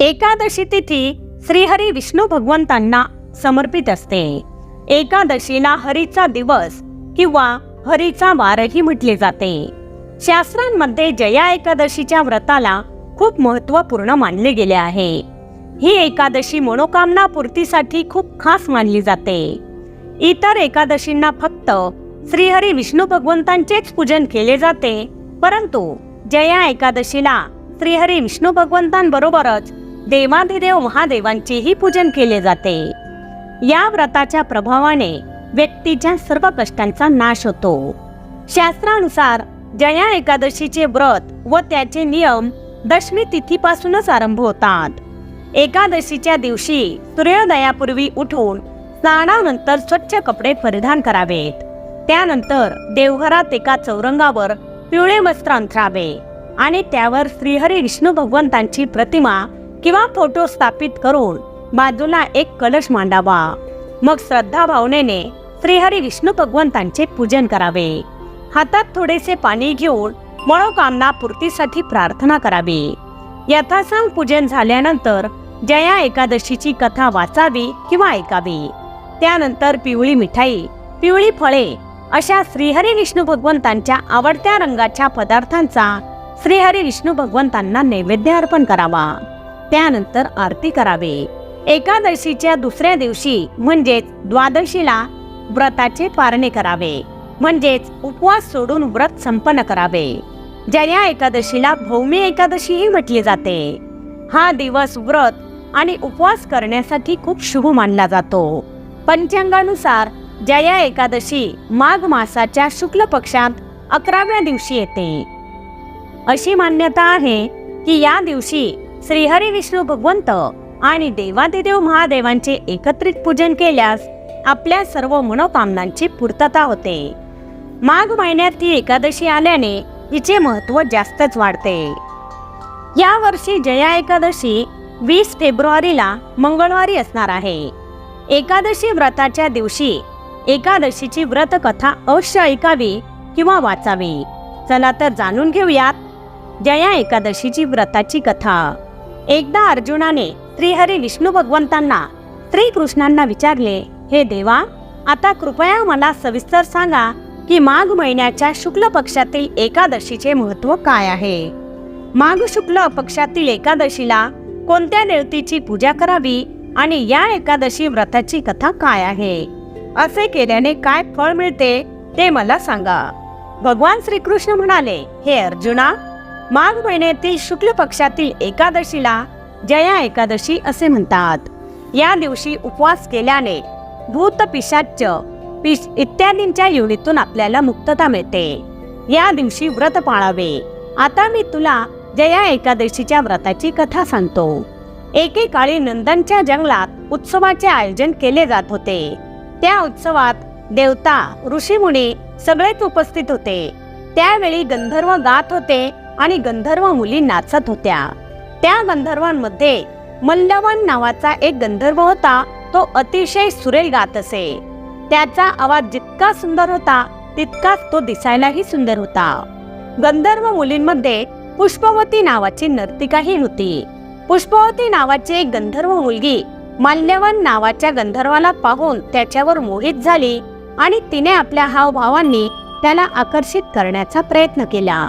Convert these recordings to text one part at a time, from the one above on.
एकादशी तिथी श्रीहरी विष्णू भगवंतांना समर्पित असते. एकादशीला हरीचा दिवस किंवा हरीचा वारही म्हटले जाते. शास्त्रांमध्ये जया एकादशीच्या व्रताला खूप महत्त्वपूर्ण मानले गेले आहे. ही एकादशी मनोकामना पूर्तीसाठी खूप खास मानली जाते. इतर एकादशींना फक्त श्रीहरी विष्णू भगवंतांचेच पूजन केले जाते परंतु जया एकादशीला श्रीहरी विष्णू भगवंतांबरोबरच देवाधिदेव महादेवांचेही पूजन केले जाते. या व्रताच्या प्रभावाने व्यक्तीच्या सर्व कष्टांचा नाश होतो. शास्त्रानुसार जया एकादशीचे व्रत व त्याचे नियम दशमी तिथीपासूनच आरंभ होतात. एकादशीच्या दिवशी सूर्योदयापूर्वी उठून स्नानानंतर स्वच्छ कपडे परिधान करावेत. त्यानंतर देवघरात एका चौरंगावर पिवळे वस्त्र अंथरावे आणि त्यावर श्रीहरी विष्णू भगवंतांची प्रतिमा किंवा फोटो स्थापित करून बाजूला एक कलश मांडावा. मग श्रद्धा भावनेने श्रीहरी विष्णू भगवंतांचे पूजन करावे. हातात थोडेसे पाणी घेऊन मनोकामना पूर्तीसाठी प्रार्थना करावी. यथासांग पूजन झाल्यानंतर जया एकादशीची कथा वाचावी किंवा ऐकावी. त्यानंतर पिवळी मिठाई पिवळी फळे अशा श्रीहरी विष्णू भगवंतांच्या आवडत्या रंगाच्या पदार्थांचा श्रीहरी विष्णू भगवंतांना नैवेद्य अर्पण करावा. त्यानंतर आरती करावे. एकादशीच्या दुसऱ्या दिवशी म्हणजेच द्वादशीला व्रताचे पारणे करावे. म्हणजेच उपवास सोडून व्रत संपन्न करावे. जया एकादशीला भौमी एकादशीही म्हटली जाते. हा दिवस व्रत आणि उपवास करण्यासाठी खूप शुभ मानला जातो. पंचांगानुसार जया एकादशी माघ मासाच्या शुक्ल पक्षात अकराव्या दिवशी येते. अशी मान्यता आहे की या दिवशी श्रीहरी विष्णू भगवंत आणि देवादिदेव महादेवांचे एकत्रित पूजन केल्यास आपल्या सर्व मनोकामनांची पूर्तता होते. माघ महिन्यात ती एकादशी आल्याने तिचे महत्त्व जास्तच वाढते. या वर्षी जया एकादशी वीस फेब्रुवारीला मंगळवारी असणार आहे. एकादशी व्रताच्या दिवशी एकादशीची व्रत कथा अवश्य ऐकावी किंवा वाचावी. चला तर जाणून घेऊयात जया एकादशीची व्रताची कथा. एकदा अर्जुनाने श्रीहरी विष्णू भगवंतांना श्रीकृष्णांना विचारले हे देवा आता कृपया मला सविस्तर सांगा की माघ महिन्याच्या शुक्ल पक्षातील एकादशीचे महत्त्व काय आहे? माघ शुक्ल पक्षातील एकादशीला कोणत्या देवतेची पूजा करावी आणि या एकादशी व्रताची कथा काय आहे? असे केल्याने काय फळ मिळते ते मला सांगा. भगवान श्रीकृष्ण म्हणाले हे अर्जुना माघ महिन्यातील शुक्ल पक्षातील एकादशीला जया एकादशी असे म्हणतात. या दिवशी उपवास केल्याने भूत पिशाच पिश इत्यादींच्या योनीतून आपल्याला मुक्तता मिळते. या दिवशी व्रत पाळावे. आता मी तुला जया एकादशीच्या व्रताची कथा सांगतो. एकेकाळी नंदनच्या जंगलात उत्सवाचे आयोजन केले जात होते. त्या उत्सवात देवता ऋषीमुनी सगळेच उपस्थित होते. त्यावेळी गंधर्व गात होते आणि गंधर्व मुली नाचत होत्या. त्या गंधर्वांमध्ये मल्लवन नावाचा एक गंधर्व होता तो अतिशय सुरेल गात असे. त्याचा आवाज जितका सुंदर होता तितकाच तो दिसायलाही सुंदर होता. गंधर्व मुलींमध्ये पुष्पवती नावाची नर्तिकाही होती. पुष्पवती नावाची एक गंधर्व मुलगी माल्यवन नावाच्या गंधर्वाला पाहून त्याच्यावर मोहित झाली आणि तिने आपल्या हावभावांनी त्याला आकर्षित करण्याचा प्रयत्न केला.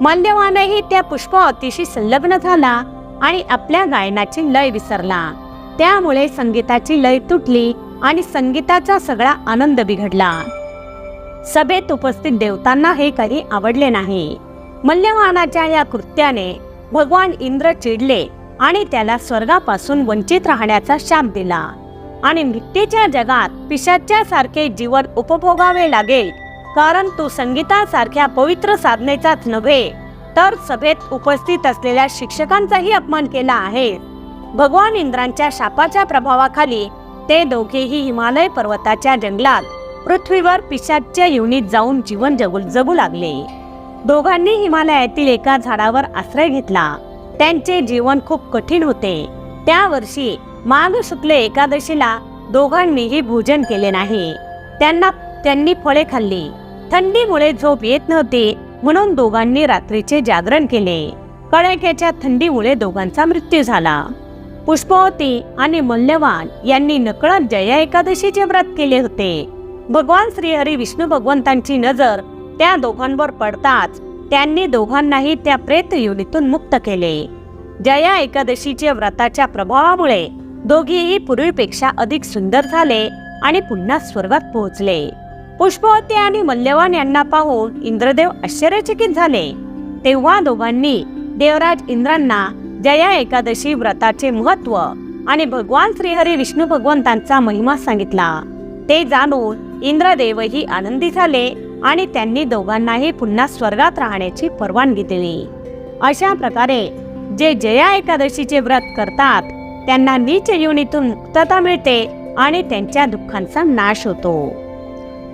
माल्यवानही त्या पुष्पवतीशी संलग्न झाला आणि आपल्या गायनाची लय विसरला. त्यामुळे संगीताची लय तुटली आणि संगीताचा सगळा आनंद बिघडला. सभेत उपस्थित देवतांना हे काही आवडले नाही. मल्यवानाच्या या कृत्याने भगवान इंद्र चिडले आणि त्याला स्वर्गापासून वंचित राहण्याचा शाप दिला. आणि मृत्यूच्या जगात पिशाच्या सारखे जीवन उपभोगावे लागेल कारण तू संगीतासारख्या पवित्र साधनेचाच नव्हे तर सभेत उपस्थित असलेल्या शिक्षकांचाही अपमान केला आहे. भगवान इंद्रांच्या शापाच्या प्रभावाखाली ते दोघेही हिमालय पर्वताच्या जंगलात पृथ्वीवर पिशाच्या युनीत जाऊन जीवन जगू जगू लागले. दोघांनी हिमालयातील एका झाडावर आश्रय घेतला. त्यांचे जीवन खूप कठीण होते. त्या वर्षी माघ शुक्ल एकादशीला दोघांनीही भोजन केले नाही. त्यांना त्यांनी फळे खाल्ली. थंडीमुळे झोप येत नव्हती म्हणून दोघांनी रात्रीचे जागरण केले. कडाक्याच्या थंडीमुळे दोघांचा मृत्यू झाला. पुष्पवती आणि मल्यवान यांनी नकळत जया एकादशीचे व्रत केले होते. भगवान श्रीहरी विष्णू भगवंतांची नजर त्या दोघांवर पडताच त्यांनी दोघांनाही त्या प्रेत योनीतून मुक्त केले. जया एकादशीच्या व्रताच्या प्रभावामुळे दोघेही पूर्वीपेक्षा अधिक सुंदर झाले आणि पुन्हा स्वर्गात पोहोचले. पुष्पवती आणि मल्यवान यांना पाहून इंद्रदेव आश्चर्यचकित झाले. तेव्हा दोघांनी देवराज इंद्रांना जया एकादशी व्रताचे महत्त्व आणि भगवान श्रीहरी विष्णू भगवंतांचा महिमा सांगितला. ते जाणून इंद्रदेवही आनंदी झाले आणि त्यांनी दोघांनाही पुन्हा स्वर्गात राहण्याची परवानगी दिली. अशा प्रकारे जे जया एकादशीचे व्रत करतात त्यांना नीच योनीतून मुक्तता मिळते आणि त्यांच्या दुःखांचा नाश होतो.